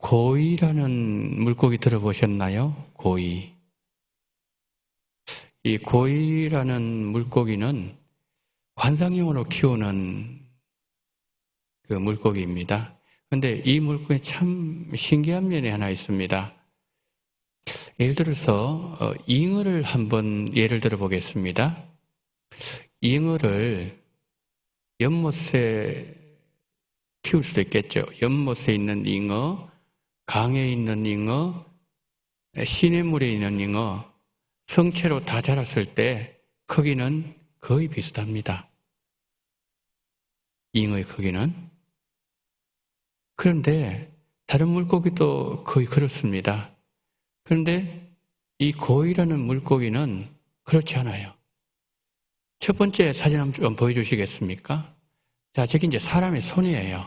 고이라는 물고기 들어보셨나요? 고이. 이 고이라는 물고기는 관상용으로 키우는 그 물고기입니다. 근데 이 물고기 참 신기한 면이 하나 있습니다. 예를 들어서 어, 잉어를 한번 예를 들어 보겠습니다. 잉어를 연못에 키울 수도 있겠죠. 연못에 있는 잉어, 강에 있는 잉어, 시냇물에 있는 잉어, 성체로 다 자랐을 때 크기는 거의 비슷합니다. 잉어의 크기는. 그런데 다른 물고기도 거의 그렇습니다. 그런데 이 고이라는 물고기는 그렇지 않아요. 첫 번째 사진 한번 보여주시겠습니까? 자, 저기 이제 사람의 손이에요.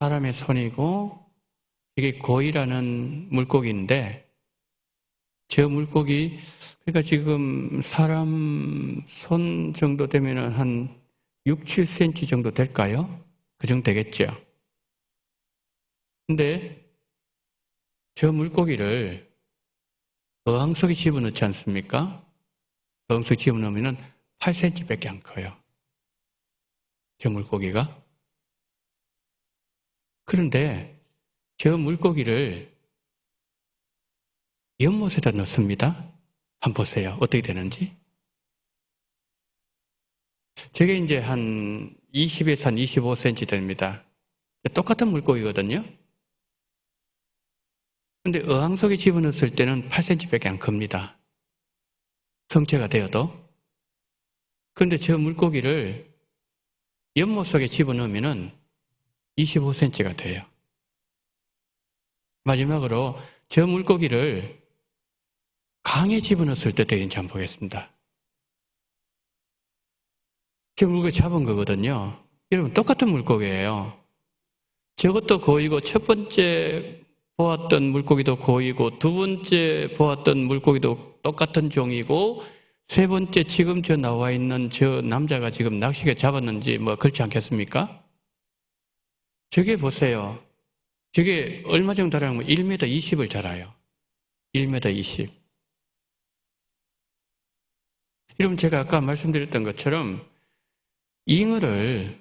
사람의 손이고, 이게 고이라는 물고기인데, 저 물고기, 그러니까 지금 사람 손 정도 되면 한 6, 7cm 정도 될까요? 그 정도 되겠죠. 근데 저 물고기를 어항 속에 집어넣지 않습니까? 어항 속에 집어넣으면 8cm밖에 안 커요. 저 물고기가. 그런데 저 물고기를 연못에다 넣습니다. 한번 보세요. 어떻게 되는지. 저게 이제 한 20에서 한 25cm 됩니다. 똑같은 물고기거든요. 근데 어항 속에 집어넣었을 때는 8cm밖에 안 큽니다. 성체가 되어도. 그런데 저 물고기를 연못 속에 집어넣으면 25cm가 돼요. 마지막으로 저 물고기를 강에 집어넣었을 때 되는지 한번 보겠습니다. 저 물고기 잡은 거거든요. 여러분 똑같은 물고기예요. 저것도 고이고 첫 번째 보았던 물고기도 고이고 두 번째 보았던 물고기도 똑같은 종이고 세 번째 지금 저 나와 있는 저 남자가 지금 낚시에 잡았는지 뭐 그렇지 않겠습니까? 저게 보세요. 저게 얼마 정도 자라면 1m 20을 자라요. 1m 20. 여러분 제가 아까 말씀드렸던 것처럼 잉어를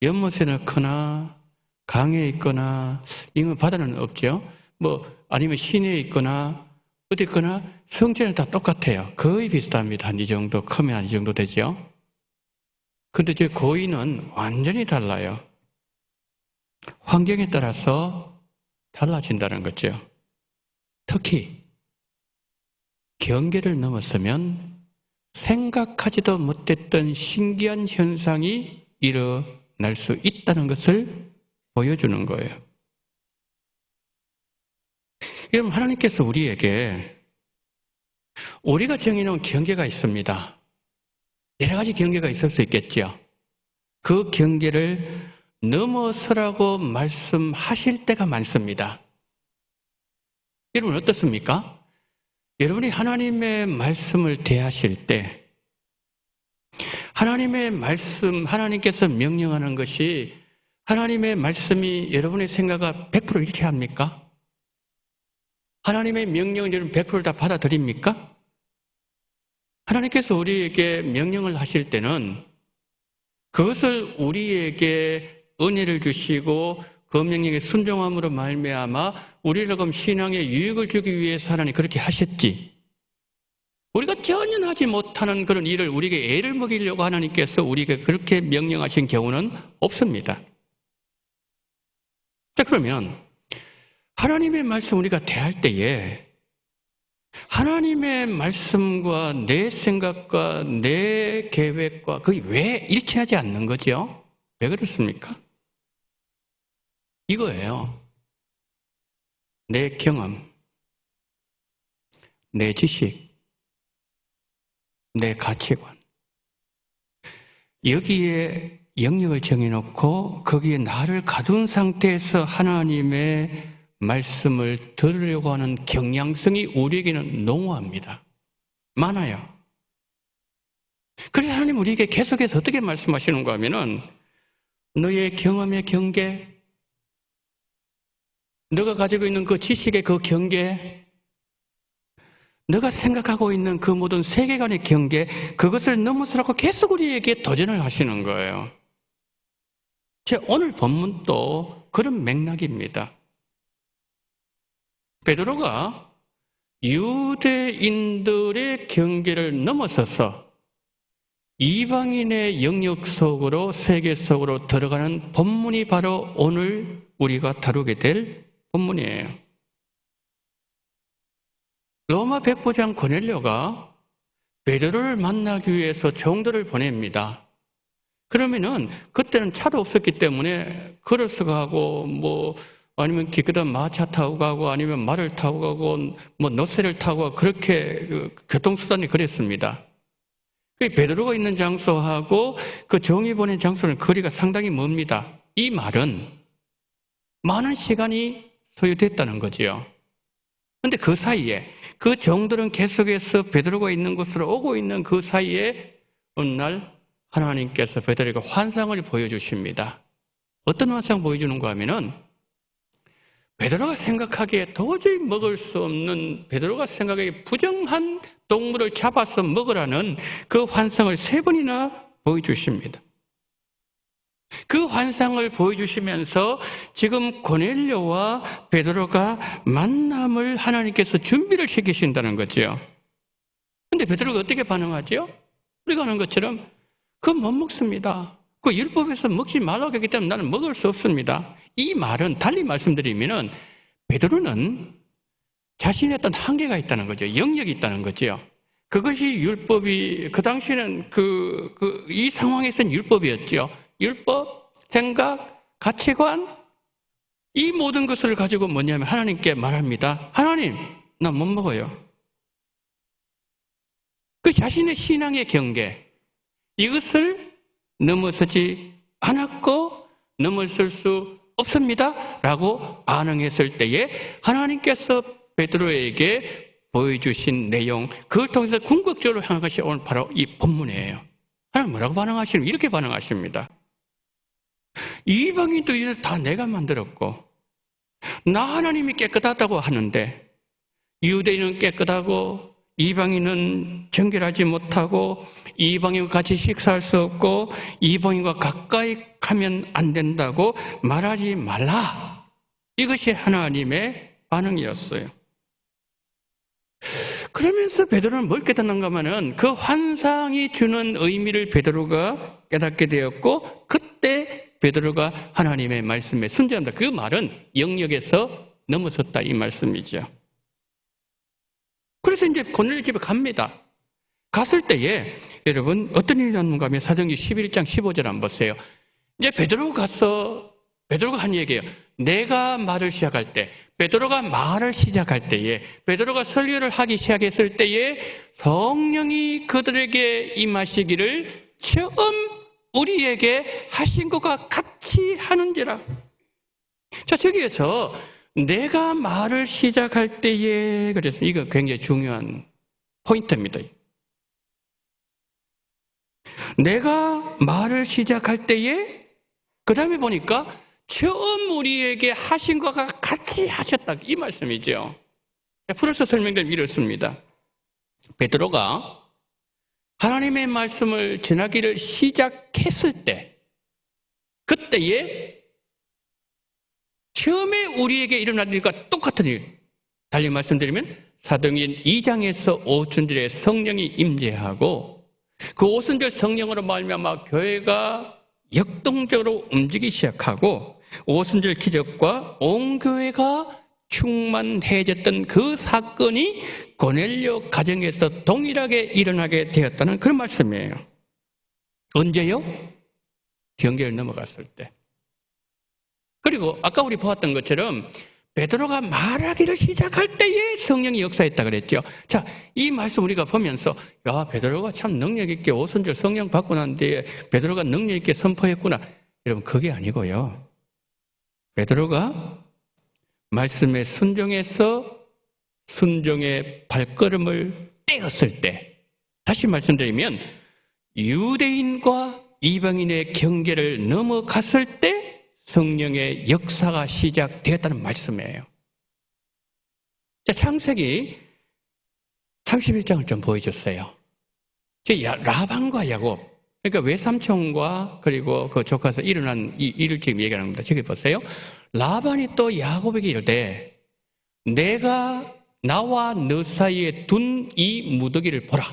연못에 넣거나 강에 있거나 잉어 바다는 없죠. 뭐 아니면 시내에 있거나 어디 있거나 성질은 다 똑같아요. 거의 비슷합니다. 한 이 정도 크면 한 이 정도 되죠. 근데 제 고인은 완전히 달라요. 환경에 따라서 달라진다는 거죠. 특히 경계를 넘었으면 생각하지도 못했던 신기한 현상이 일어날 수 있다는 것을 보여주는 거예요. 여러분, 하나님께서 우리에게 우리가 정해놓은 경계가 있습니다. 여러 가지 경계가 있을 수 있겠죠. 그 경계를 넘어서라고 말씀하실 때가 많습니다. 여러분 어떻습니까? 여러분이 하나님의 말씀을 대하실 때 하나님의 말씀, 하나님께서 명령하는 것이 하나님의 말씀이 여러분의 생각과 100% 일치합니까? 하나님의 명령을 여러분 100%다 받아들입니까? 하나님께서 우리에게 명령을 하실 때는 그것을 우리에게 은혜를 주시고 그 명령에 순종함으로 말미암아 우리를 그럼 신앙에 유익을 주기 위해서 하나님 그렇게 하셨지. 우리가 전혀 하지 못하는 그런 일을 우리에게 애를 먹이려고 하나님께서 우리에게 그렇게 명령하신 경우는 없습니다. 자, 그러면 하나님의 말씀 우리가 대할 때에 하나님의 말씀과 내 생각과 내 계획과 그게 왜 일치하지 않는 거죠? 왜 그렇습니까? 이거예요. 내 경험, 내 지식, 내 가치관. 여기에 영역을 정해놓고 거기에 나를 가둔 상태에서 하나님의 말씀을 들으려고 하는 경향성이 우리에게는 농후합니다. 많아요. 그래서 하나님 우리에게 계속해서 어떻게 말씀하시는가 하면은 너의 경험의 경계, 너가 가지고 있는 그 지식의 그 경계, 너가 생각하고 있는 그 모든 세계관의 경계, 그것을 넘어서라고 계속 우리에게 도전을 하시는 거예요. 제 오늘 본문도 그런 맥락입니다. 베드로가 유대인들의 경계를 넘어서서 이방인의 영역 속으로 세계 속으로 들어가는 본문이 바로 오늘 우리가 다루게 될 본문이에요. 로마 백부장 고넬료가 베드로를 만나기 위해서 종들을 보냅니다. 그러면은 그때는 차도 없었기 때문에 걸어서 가고 뭐 아니면 기껏한 마차 타고 가고 아니면 말을 타고 가고 뭐 노새를 타고 그렇게 그 교통수단이 그랬습니다. 그 베드로가 있는 장소하고 그 종이 보낸 장소는 거리가 상당히 멉니다. 이 말은 많은 시간이 소요됐다는 거지요. 근데 그 사이에 그 종들은 계속해서 베드로가 있는 곳으로 오고 있는 그 사이에 어느 날 하나님께서 베드로에게 환상을 보여주십니다. 어떤 환상 보여주는가 하면은 베드로가 생각하기에 도저히 먹을 수 없는 베드로가 생각하기에 부정한 동물을 잡아서 먹으라는 그 환상을 세 번이나 보여주십니다. 그 환상을 보여주시면서 지금 고넬료와 베드로가 만남을 하나님께서 준비를 시키신다는 거죠. 근데 베드로가 어떻게 반응하죠? 우리가 하는 것처럼 그건 못 먹습니다. 그 율법에서 먹지 말라고 했기 때문에 나는 먹을 수 없습니다. 이 말은 달리 말씀드리면은 베드로는 자신의 어떤 한계가 있다는 거죠. 영역이 있다는 거죠. 그것이 율법이 그 당시에는 그, 그, 이 상황에서는 율법이었죠. 율법, 생각, 가치관, 이 모든 것을 가지고 뭐냐면 하나님께 말합니다. 하나님, 나 못 먹어요. 그 자신의 신앙의 경계, 이것을 넘어서지 않았고 넘어설 수 없습니다. 라고 반응했을 때에 하나님께서 베드로에게 보여주신 내용, 그걸 통해서 궁극적으로 향한 것이 오늘 바로 이 본문이에요. 하나님 뭐라고 반응하시는 이렇게 반응하십니다. 이방인도 이제 다 내가 만들었고, 나 하나님이 깨끗하다고 하는데, 유대인은 깨끗하고, 이방인은 정결하지 못하고, 이방인과 같이 식사할 수 없고, 이방인과 가까이 가면 안 된다고 말하지 말라. 이것이 하나님의 반응이었어요. 그러면서 베드로는 뭘 깨닫는가 하면은 그 환상이 주는 의미를 베드로가 깨닫게 되었고 그때 베드로가 하나님의 말씀에 순종한다. 그 말은 영역에서 넘어섰다 이 말씀이죠. 그래서 이제 고넬 집에 갑니다. 갔을 때에 여러분 어떤 일이 났는가 하면 사도행전 11장 15절 한번 보세요. 이제 베드로가 가서 베드로가 한 얘기예요. 내가 말을 시작할 때, 베드로가 말을 시작할 때에, 베드로가 설교를 하기 시작했을 때에 성령이 그들에게 임하시기를 처음 우리에게 하신 것과 같이 하는지라. 자, 저기에서 내가 말을 시작할 때에 그래서 이거 굉장히 중요한 포인트입니다. 내가 말을 시작할 때에 그 다음에 보니까 처음 우리에게 하신 것과 같이 하셨다. 이 말씀이죠. 풀어서 설명드리면 이렇습니다. 베드로가 하나님의 말씀을 전하기를 시작했을 때, 그때에 처음에 우리에게 일어난 일과 똑같은 일. 달리 말씀드리면 사도행전 2장에서 오순절에 성령이 임재하고 그 오순절 성령으로 말미암아 교회가 역동적으로 움직이기 시작하고 오순절 기적과 온 교회가 충만해졌던 그 사건이 고넬료 가정에서 동일하게 일어나게 되었다는 그런 말씀이에요. 언제요? 경계를 넘어갔을 때. 그리고 아까 우리 보았던 것처럼 베드로가 말하기를 시작할 때에 성령이 역사했다 그랬죠. 자, 이 말씀 우리가 보면서 야, 베드로가 참 능력 있게 오순절 성령 받고 난 뒤에 베드로가 능력 있게 선포했구나. 여러분 그게 아니고요. 베드로가 말씀에 순종해서 순종의 발걸음을 떼었을 때 다시 말씀드리면 유대인과 이방인의 경계를 넘어갔을 때 성령의 역사가 시작되었다는 말씀이에요. 자, 창세기 31장을 좀 보여줬어요. 라반과 야곱, 그러니까 외삼촌과 그리고 그 조카에서 일어난 이 일을 지금 얘기하는 겁니다. 저기 보세요. 라반이 또 야곱에게 이르되 내가 나와 너 사이에 둔 이 무더기를 보라.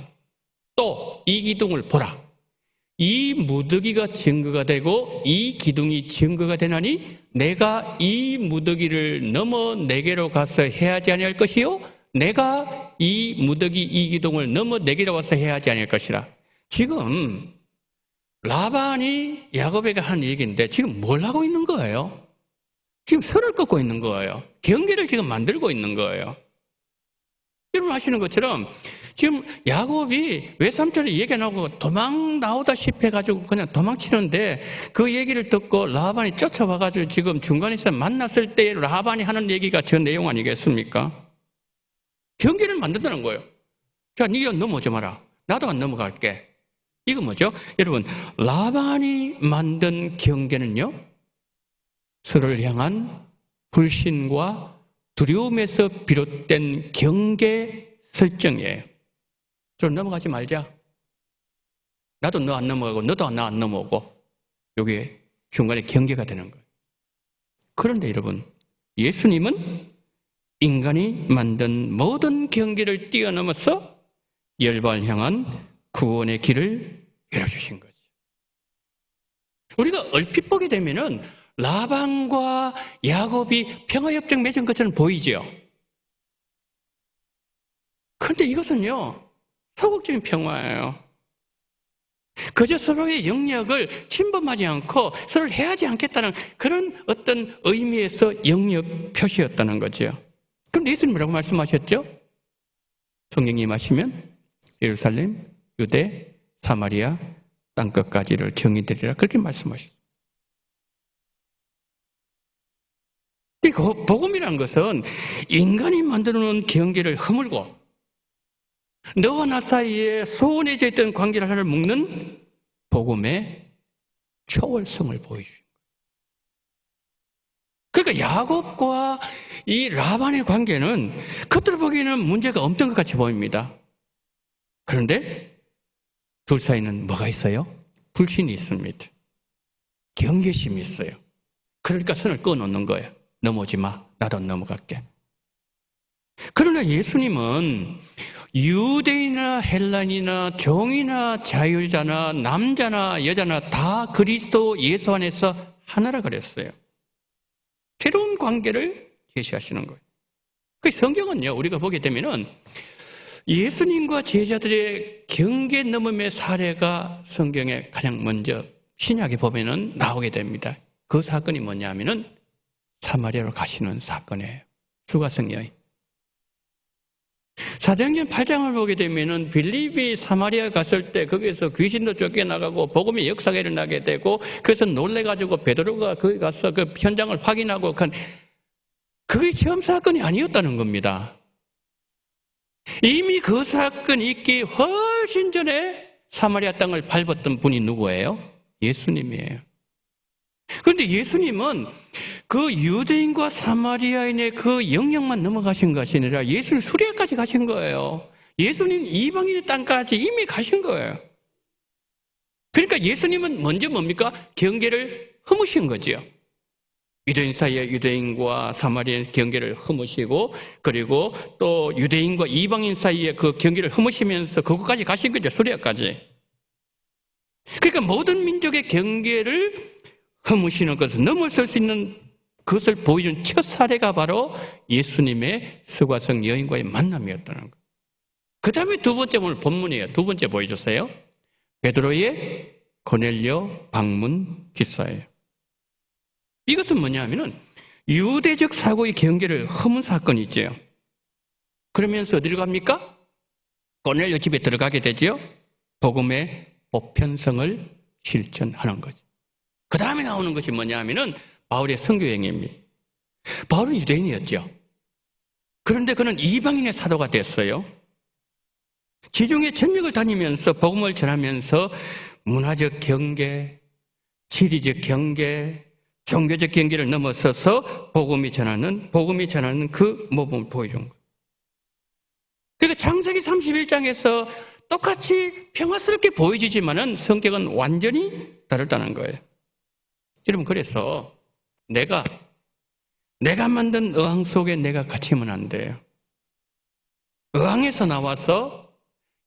또 이 기둥을 보라. 이 무더기가 증거가 되고 이 기둥이 증거가 되나니 내가 이 무더기를 넘어 내게로 가서 해야지 아니할 것이요 내가 이 무더기 이 기둥을 넘어 내게로 와서 해야지 아니할 것이라 지금 라반이 야곱에게 한 얘기인데 지금 뭘 하고 있는 거예요? 지금 선을 꺾고 있는 거예요. 경계를 지금 만들고 있는 거예요. 여러분 아시는 것처럼 지금 야곱이 외삼촌이 얘기 안 하고 도망 나오다시피 해가지고 그냥 도망치는데 그 얘기를 듣고 라반이 쫓아와가지고 지금 중간에서 만났을 때 라반이 하는 얘기가 저 내용 아니겠습니까? 경계를 만든다는 거예요. 자, 네가 넘어오지 마라. 나도 안 넘어갈게. 이거 뭐죠? 여러분, 라반이 만든 경계는요, 서로를 향한 불신과 두려움에서 비롯된 경계 설정이에요. 좀 넘어가지 말자. 나도 너 안 넘어가고 너도 나 안 넘어오고 여기 중간에 경계가 되는 거예요. 그런데 여러분 예수님은 인간이 만든 모든 경계를 뛰어넘어서 열발 향한 구원의 길을 열어주신 거죠. 우리가 얼핏 보게 되면은 라반과 야곱이 평화협정 맺은 것처럼 보이지요. 그런데 이것은요, 소극적인 평화예요. 그저 서로의 영역을 침범하지 않고 서로를 해하지 않겠다는 그런 어떤 의미에서 영역 표시였다는 거죠. 그럼 예수님 뭐라고 말씀하셨죠? 성령님 하시면 예루살렘, 유대, 사마리아, 땅끝까지를 정의되리라 그렇게 말씀하셨어요. 그 복음이란 것은 인간이 만들어 놓은 경계를 허물고 너와 나 사이에 소원해져 있던 관계를 하나를 묶는 복음의 초월성을 보여주는 거예요. 그러니까 야곱과 이 라반의 관계는 겉으로 보기에는 문제가 없던 것 같이 보입니다. 그런데 둘 사이는 뭐가 있어요? 불신이 있습니다. 경계심이 있어요. 그러니까 선을 끊어놓는 거예요. 넘어오지 마. 나도 안 넘어갈게. 그러나 예수님은 유대인이나 헬란이나 종이나 자유자나 남자나 여자나 다 그리스도 예수 안에서 하나라 그랬어요. 새로운 관계를 제시하시는 거예요. 그 성경은요, 우리가 보게 되면은 예수님과 제자들의 경계 넘음의 사례가 성경에 가장 먼저 신약에 보면은 나오게 됩니다. 그 사건이 뭐냐면은 사마리아로 가시는 사건이에요. 수가성 여인. 사도행전 8장을 보게 되면은 빌립이 사마리아 갔을 때 거기에서 귀신도 쫓겨나가고 복음의 역사가 일어나게 되고 그래서 놀래가지고 베드로가 거기 가서 그 현장을 확인하고 간 그게 처음 사건이 아니었다는 겁니다. 이미 그 사건이 있기 훨씬 전에 사마리아 땅을 밟았던 분이 누구예요? 예수님이에요. 그런데 예수님은 그 유대인과 사마리아인의 그 영역만 넘어가신 것이 아니라 예수님 수리아까지 가신 거예요. 예수님 이방인의 땅까지 이미 가신 거예요. 그러니까 예수님은 먼저 뭡니까? 경계를 허무신 거지요. 유대인 사이에 유대인과 사마리아인 경계를 허무시고 그리고 또 유대인과 이방인 사이에 그 경계를 허무시면서 그것까지 가신 거죠. 수리아까지. 그러니까 모든 민족의 경계를 허무시는 것을 넘어설 수 있는 그것을 보여준 첫 사례가 바로 예수님의 서과성 여인과의 만남이었다는 것. 그 다음에 두 번째 오늘 본문이에요. 두 번째 보여줬어요. 베드로의 고넬료 방문 기사예요. 이것은 뭐냐면은 유대적 사고의 경계를 허문 사건이 있죠. 그러면서 어디로 갑니까? 고넬료 집에 들어가게 되죠. 복음의 보편성을 실천하는 거죠. 그 다음에 나오는 것이 뭐냐 하면은 바울의 선교행입니다. 바울은 유대인이었죠. 그런데 그는 이방인의 사도가 됐어요. 지중해 전역을 다니면서 복음을 전하면서 문화적 경계, 지리적 경계, 종교적 경계를 넘어서서 복음이 전하는 복음이 전하는 그 모범을 보여준 거예요. 그러니까 창세기 31장에서 똑같이 평화스럽게 보여지지만은 성격은 완전히 다르다는 거예요. 여러분 그래서 내가 내가 만든 어항 속에 내가 갇히면 안 돼요. 어항에서 나와서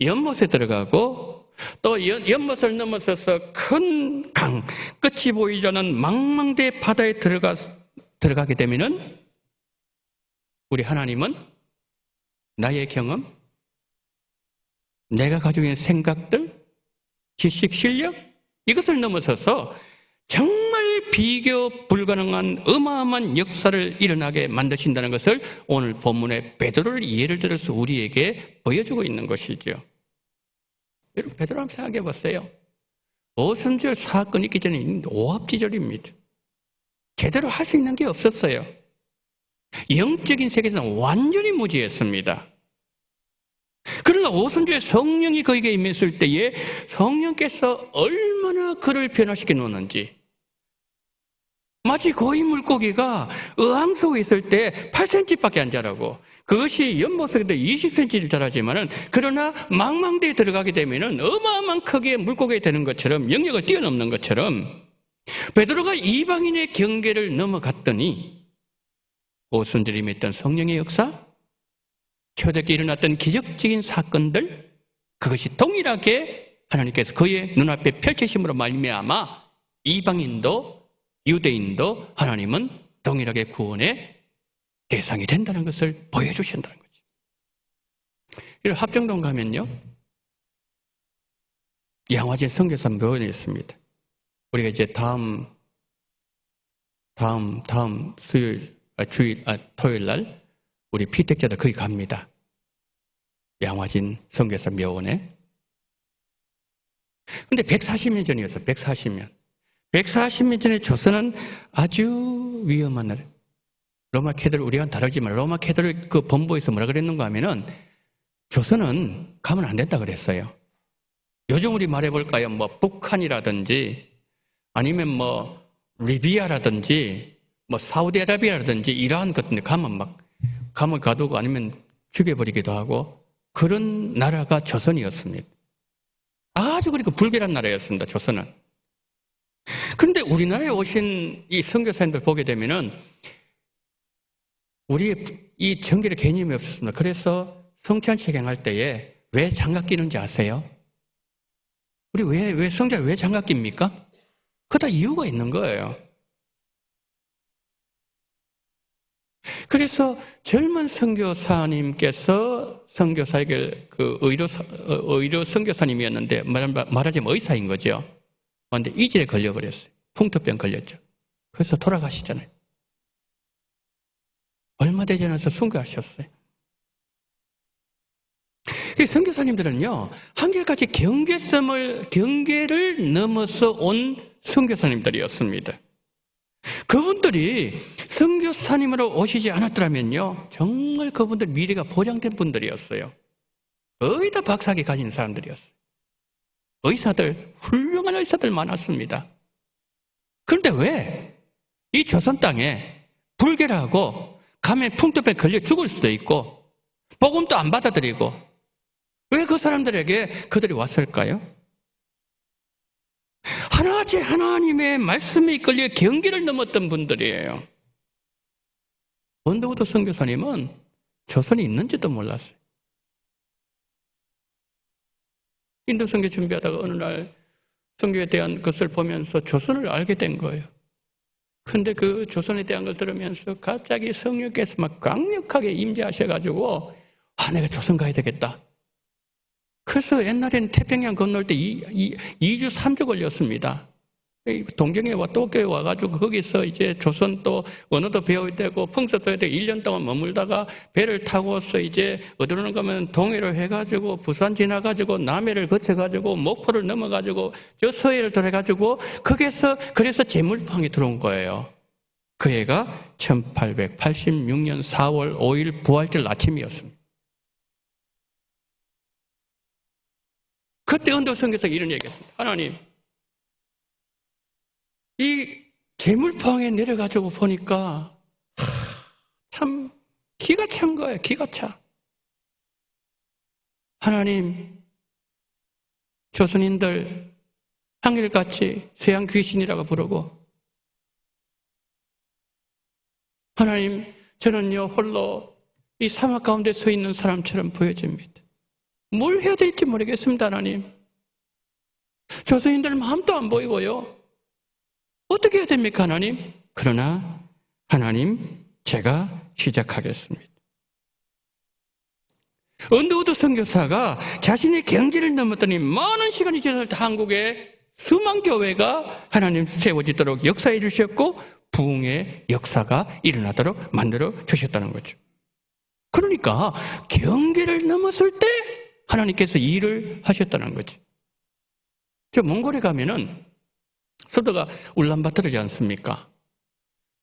연못에 들어가고 또 연, 연못을 넘어서서 큰 강, 끝이 보이지 않는 망망대 바다에 들어가, 들어가게 되면은 우리 하나님은 나의 경험, 내가 가지고 있는 생각들, 지식, 실력, 이것을 넘어서서 정말 비교 불가능한 어마어마한 역사를 일어나게 만드신다는 것을 오늘 본문의 베드로를 예를 들어서 우리에게 보여주고 있는 것이죠. 여러분 베드로 한번 생각해 보세요. 오순절 사건이 있기 전에 오합지졸입니다. 제대로 할 수 있는 게 없었어요. 영적인 세계에서는 완전히 무지했습니다. 그러나 오순절에 성령이 그에게 임했을 때에 성령께서 얼마나 그를 변화시켜 놓았는지 마치 고인 물고기가 어항 속에 있을 때 8cm밖에 안 자라고. 그것이 연못속에 20cm를 자라지만은 그러나 망망대에 들어가게 되면은 어마어마한 크기의 물고기가 되는 것처럼 영역을 뛰어넘는 것처럼 베드로가 이방인의 경계를 넘어갔더니 오순절이 맺던 성령의 역사 초대기 일어났던 기적적인 사건들 그것이 동일하게 하나님께서 그의 눈앞에 펼치심으로 말미암아 이방인도 유대인도 하나님은 동일하게 구원의 대상이 된다는 것을 보여주신다는 거죠. 이 합정동 가면요. 양화진 성교사 묘원이 있습니다. 우리가 이제 다음, 다음, 다음 수요일, 아, 주일, 아, 토요일 날 우리 피택자들 거기 갑니다. 양화진 성교사 묘원에. 근데 140년 전이었어, 140년. 140년 전에 조선은 아주 위험한 나라. 로마 캐들 우리가 다르지만 로마 캐들 그 본부에서 뭐라 그랬는가 하면은 조선은 가면 안 된다 그랬어요. 요즘 우리 말해볼까요? 뭐 북한이라든지 아니면 뭐 리비아라든지 뭐 사우디아라비아라든지 이러한 것들 가면 막 가면 가두고 아니면 죽여버리기도 하고 그런 나라가 조선이었습니다. 아주 그리고 불결한 나라였습니다. 조선은. 그런데 우리나라에 오신 이 선교사님들 보게 되면은 우리 이 정결의 개념이 없었습니다. 그래서 성찬식 행할 때에 왜 장갑 끼는지 아세요? 우리 왜, 왜 성자를 왜 장갑 낍니까? 그다 이유가 있는 거예요. 그래서 젊은 선교사님께서 선교사에게 그 의료 의료 선교사님이었는데 말하자면 의사인 거죠. 그런데 이질에 걸려 버렸어요. 풍토병 걸렸죠. 그래서 돌아가시잖아요. 얼마 되지 않아서 순교하셨어요. 선교사님들은요, 한결같이 경계성을, 경계를 넘어서 온 선교사님들이었습니다. 그분들이 선교사님으로 오시지 않았더라면요, 정말 그분들 미래가 보장된 분들이었어요. 거의 다 박사학위 가진 사람들이었어요. 의사들, 훌륭한 의사들 많았습니다. 그런데 왜 이 조선 땅에 불결하고 가면 풍토병 걸려 죽을 수도 있고 복음도 안 받아들이고 왜 그 사람들에게 그들이 왔을까요? 하나같이 하나님의 말씀에 이끌려 경계를 넘었던 분들이에요. 원더우드 선교사님은 조선이 있는지도 몰랐어요. 인도 선교 준비하다가 어느 날 선교에 대한 것을 보면서 조선을 알게 된 거예요. 근데 그 조선에 대한 걸 들으면서 갑자기 성령께서 막 강력하게 임재하셔가지고 아 내가 조선 가야 되겠다. 그래서 옛날에는 태평양 건널 때 2, 2, 2주 3주 걸렸습니다. 동경에 와, 도쿄에 와가지고 거기서 이제 조선 또 언어도 배워야 되고 풍습도 해야 되고 1년 동안 머물다가 배를 타고서 이제 어디로 가면 동해를 해가지고 부산 지나가지고 남해를 거쳐가지고 목포를 넘어가지고 저 서해를 들어가지고 거기서 그래서 재물방에 들어온 거예요. 그 해가 1886년 4월 5일 부활절 아침이었습니다. 그때 언덕 성교사 이런 얘기했습니다. 하나님, 이 재물포항에 내려가지고 보니까 하, 참 기가 찬 거예요. 기가 차. 하나님, 조선인들 한결같이 서양 귀신이라고 부르고 하나님, 저는요 홀로 이 사막 가운데 서 있는 사람처럼 보여집니다. 뭘 해야 될지 모르겠습니다, 하나님. 조선인들 마음도 안 보이고요. 어떻게 해야 됩니까, 하나님? 그러나 하나님, 제가 시작하겠습니다. 언더우드 선교사가 자신의 경지를 넘었더니 많은 시간이 때 한국에 수만 교회가 하나님 세워지도록 역사해 주셨고 부흥의 역사가 일어나도록 만들어 주셨다는 거죠. 그러니까 경계를 넘었을 때 하나님께서 일을 하셨다는 거죠. 저 몽골에 가면은 수도가 울란바토르지 않습니까?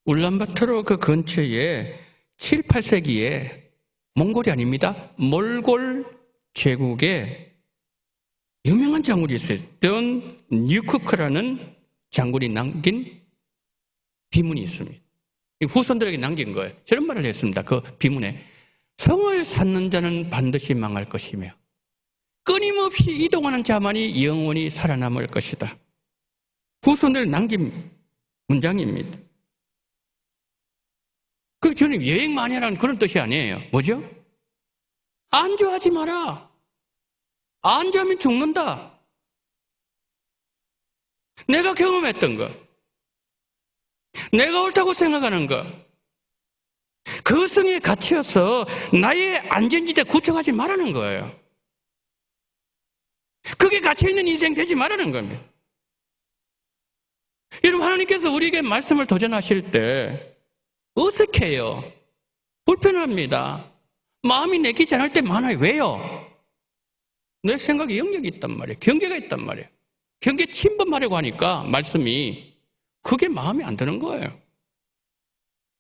울란바토르 그 근처에 7, 8세기에 몽골이 아닙니다. 몰골 제국에 유명한 장군이 있었던 뉴크크라는 장군이 남긴 비문이 있습니다. 후손들에게 남긴 거예요. 저런 말을 했습니다. 그 비문에 성을 쌓는 자는 반드시 망할 것이며 끊임없이 이동하는 자만이 영원히 살아남을 것이다. 후손들 남긴 문장입니다. 그 저는 여행 많이 하라는 그런 뜻이 아니에요. 뭐죠? 안주하지 마라. 안주하면 죽는다. 내가 경험했던 거. 내가 옳다고 생각하는 거. 그 성에 갇혀서 나의 안전지대 구축하지 말라는 거예요. 그게 갇혀있는 인생 되지 말라는 겁니다. 여러분, 하나님께서 우리에게 말씀을 도전하실 때 어색해요. 불편합니다. 마음이 내키지 않을 때 많아요. 왜요? 내 생각에 영역이 있단 말이에요. 경계가 있단 말이에요. 경계 침범하려고 하니까 말씀이 그게 마음에 안 드는 거예요.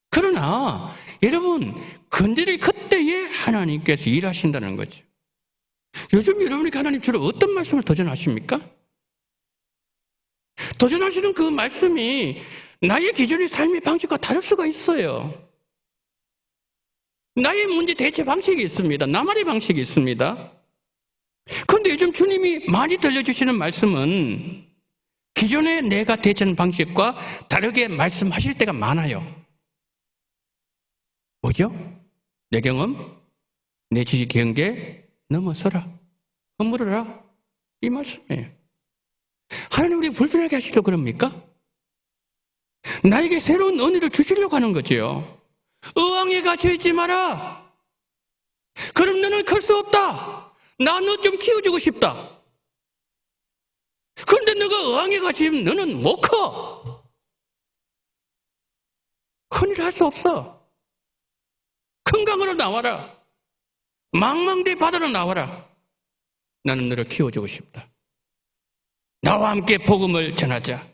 그러나 여러분 건드릴 그때에 하나님께서 일하신다는 거죠. 요즘 여러분이 하나님처럼 어떤 말씀을 도전하십니까? 도전하시는 그 말씀이 나의 기존의 삶의 방식과 다를 수가 있어요. 나의 문제 대체 방식이 있습니다. 나만의 방식이 있습니다. 그런데 요즘 주님이 많이 들려주시는 말씀은 기존의 내가 대처하는 방식과 다르게 말씀하실 때가 많아요. 뭐죠? 내 경험, 내 지식 경계 넘어서라. 허물어라. 이 말씀이에요. 하나님 우리 불편하게 하시려고 그럽니까? 나에게 새로운 은혜를 주시려고 하는 거지요. 의왕에 갇혀 있지 마라. 그럼 너는 클 수 없다. 나 너 좀 키워주고 싶다. 그런데 너가 의왕에 갇히면 너는 못 커. 큰일 할 수 없어. 건강으로 나와라. 망망대 바다로 나와라. 나는 너를 키워주고 싶다. 나와 함께 복음을 전하자.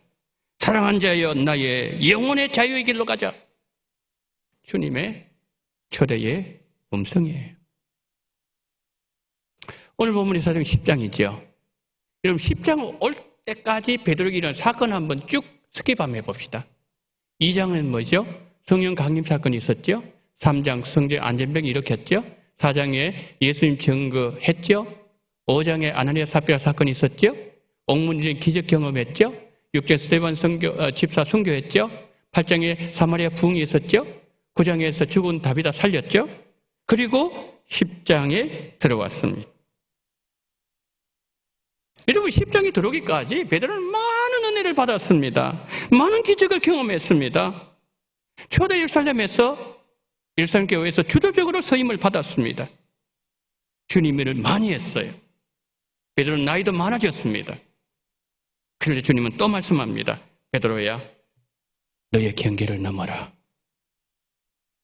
사랑한 자여 나의 영혼의 자유의 길로 가자. 주님의 초대의 음성이에요. 오늘 본문이 사정 10장이죠. 여러분 10장 올 때까지 베드로에게 일어난 사건 한번 쭉 스킵 한번 해봅시다. 2장은 뭐죠? 성령 강림 사건이 있었죠. 3장 성제 안전병이 일으켰죠. 4장에 예수님 증거했죠. 5장에 아나니아 사피라 사건이 있었죠. 옥문이된 기적 경험했죠. 6장 스테반 성교, 어, 집사 성교했죠. 8장에 사마리아 부흥이 있었죠. 9장에서 죽은 다비다 살렸죠. 그리고 10장에 들어왔습니다. 여러분 10장에 들어오기까지 베드로는 많은 은혜를 받았습니다. 많은 기적을 경험했습니다. 초대 예루살렘에서 일산교회에서 주도적으로 서임을 받았습니다. 주님을 많이 했어요. 베드로는 나이도 많아졌습니다. 그런데 주님은 또 말씀합니다. 베드로야, 너의 경계를 넘어라.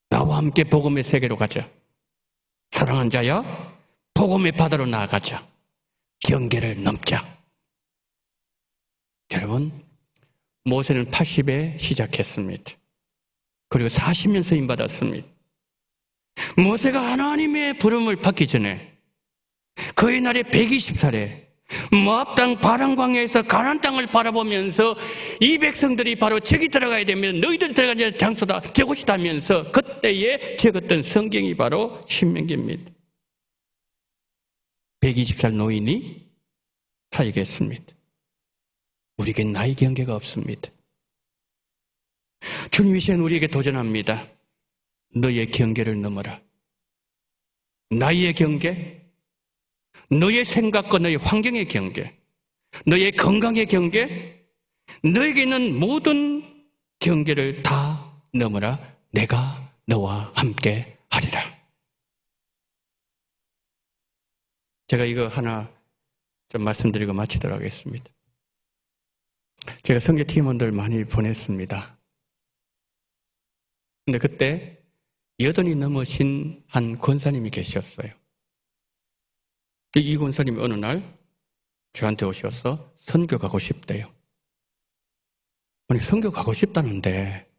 나와 함께 복음의 세계로 가자. 사랑한 자야, 복음의 바다로 나아가자. 경계를 넘자. 여러분, 모세는 80에 시작했습니다. 그리고 40년 서임 받았습니다. 모세가 하나님의 부름을 받기 전에 그의 날에 120살에 모압 땅 바람 광야에서 가나안 땅을 바라보면서 이 백성들이 바로 저기 들어가야 되면 너희들 들어가야 장소다 저곳이다면서 그때에 적었던 성경이 바로 신명기입니다. 120살 노인이 사역했습니다. 우리에게 나이 경계가 없습니다. 주님이 신 우리에게 도전합니다. 너의 경계를 넘어라. 나이의 경계, 너의 생각과 너의 환경의 경계, 너의 건강의 경계, 너에게 있는 모든 경계를 다 넘어라. 내가 너와 함께 하리라. 제가 이거 하나 좀 말씀드리고 마치도록 하겠습니다. 제가 성교 팀원들 많이 보냈습니다. 근데 그때 여든이 넘으신 한 권사님이 계셨어요. 이 권사님이 어느 날 저한테 오셔서 선교 가고 싶대요. 아니, 선교 가고 싶다는데,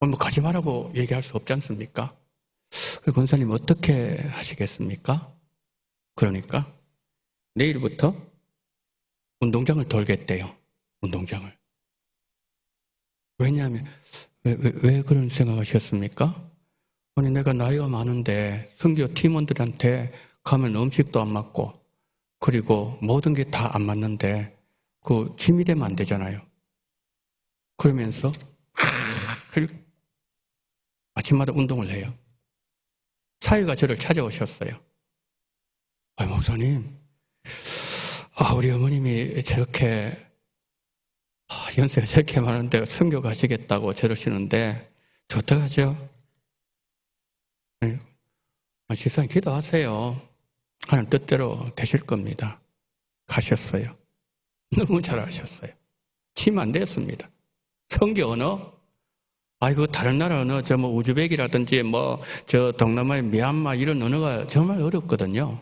뭐 가지 말라고 얘기할 수 없지 않습니까? 그 권사님 어떻게 하시겠습니까? 그러니까 내일부터 운동장을 돌겠대요. 운동장을. 왜냐하면, 왜, 왜, 왜 그런 생각하셨습니까? 아니, 내가 나이가 많은데 선교 팀원들한테 가면 음식도 안 맞고, 그리고 모든 게 다 안 맞는데, 그 짐이 되면 안 되잖아요. 그러면서, 아침마다 운동을 해요. 사위가 저를 찾아오셨어요. 아, 목사님, 아, 우리 어머님이 저렇게, 아, 연세가 저렇게 많은데 선교 가시겠다고 저러시는데, 저 어떡하죠? 네. 아, 지사님 기도하세요. 하는 뜻대로 되실 겁니다. 가셨어요. 너무 잘하셨어요. 침 안 됐습니다. 성교 언어? 아이고, 다른 나라 언어, 저 뭐 우즈벡이라든지 뭐, 저 동남아의 미얀마 이런 언어가 정말 어렵거든요.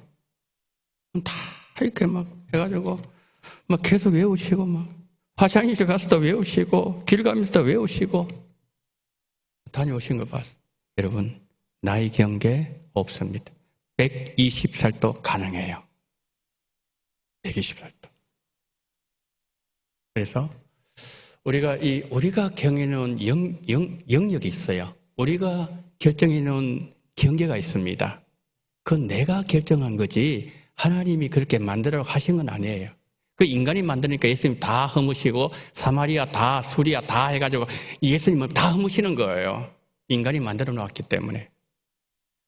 다 이렇게 막 해가지고, 막 계속 외우시고, 막, 화장실 가서도 외우시고, 길 가면서도 외우시고, 다녀오신 거 봤어요. 여러분, 나이 경계 없습니다. 120살도 가능해요. 120살도. 그래서 우리가 이 우리가 경에는 영, 영, 영역이 있어요. 우리가 결정해 놓은 경계가 있습니다. 그건 내가 결정한 거지 하나님이 그렇게 만들어 하신 건 아니에요. 그 인간이 만드니까 예수님 다 허무시고 사마리아 다 수리아 다 해가지고 예수님은 다 허무시는 거예요. 인간이 만들어 놓았기 때문에.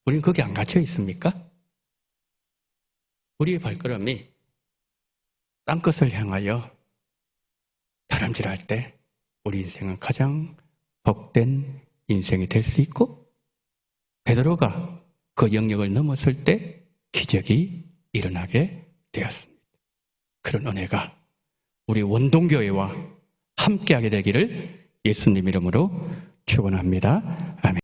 우리는 거기 안 갇혀 있습니까? 우리의 발걸음이 땅끝을 향하여 다람질할 때 우리 인생은 가장 복된 인생이 될 수 있고 베드로가 그 영역을 넘었을 때 기적이 일어나게 되었습니다. 그런 은혜가 우리 원동교회와 함께하게 되기를 예수님 이름으로 축원합니다. 아멘.